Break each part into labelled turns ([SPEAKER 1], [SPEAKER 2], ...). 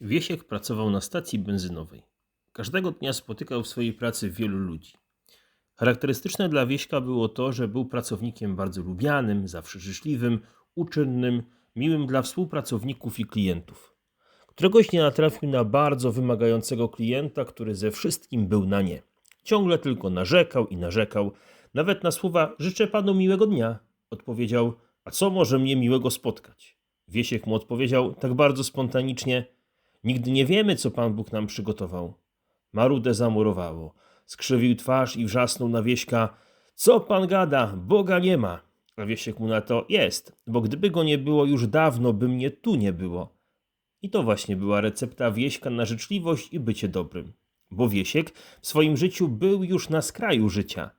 [SPEAKER 1] Wiesiek pracował na stacji benzynowej. Każdego dnia spotykał w swojej pracy wielu ludzi. Charakterystyczne dla Wieśka było to, że był pracownikiem bardzo lubianym, zawsze życzliwym, uczynnym, miłym dla współpracowników i klientów. Któregoś dnia natrafił na bardzo wymagającego klienta, który ze wszystkim był na nie. Ciągle tylko narzekał i narzekał. Nawet na słowa życzę panu miłego dnia odpowiedział, a co może mnie miłego spotkać? Wiesiek mu odpowiedział tak bardzo spontanicznie, nigdy nie wiemy, co Pan Bóg nam przygotował. Marudę zamurowało. Skrzywił twarz i wrzasnął na Wieśka, co Pan gada, Boga nie ma. A Wiesiek mu na to, jest, bo gdyby go nie było, już dawno by mnie tu nie było. I to właśnie była recepta Wieśka na życzliwość i bycie dobrym. Bo Wiesiek w swoim życiu był już na skraju życia.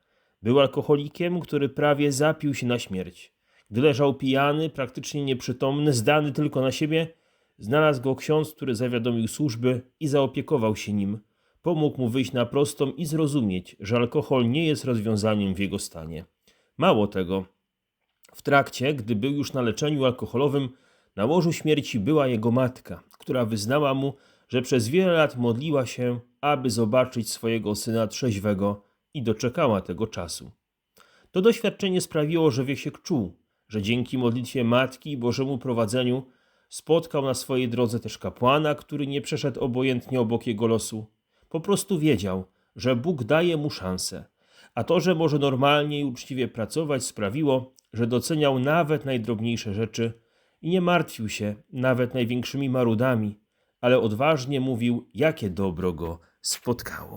[SPEAKER 1] Był alkoholikiem, który prawie zapił się na śmierć. Gdy leżał pijany, praktycznie nieprzytomny, zdany tylko na siebie, znalazł go ksiądz, który zawiadomił służby i zaopiekował się nim. Pomógł mu wyjść na prostą i zrozumieć, że alkohol nie jest rozwiązaniem w jego stanie. Mało tego, w trakcie, gdy był już na leczeniu alkoholowym, na łożu śmierci była jego matka, która wyznała mu, że przez wiele lat modliła się, aby zobaczyć swojego syna trzeźwego i doczekała tego czasu. To doświadczenie sprawiło, że Wiesiek czuł, że dzięki modlitwie matki i Bożemu prowadzeniu spotkał na swojej drodze też kapłana, który nie przeszedł obojętnie obok jego losu. Po prostu wiedział, że Bóg daje mu szansę, a to, że może normalnie i uczciwie pracować, sprawiło, że doceniał nawet najdrobniejsze rzeczy i nie martwił się nawet największymi marudami, ale odważnie mówił, jakie dobro go spotkało.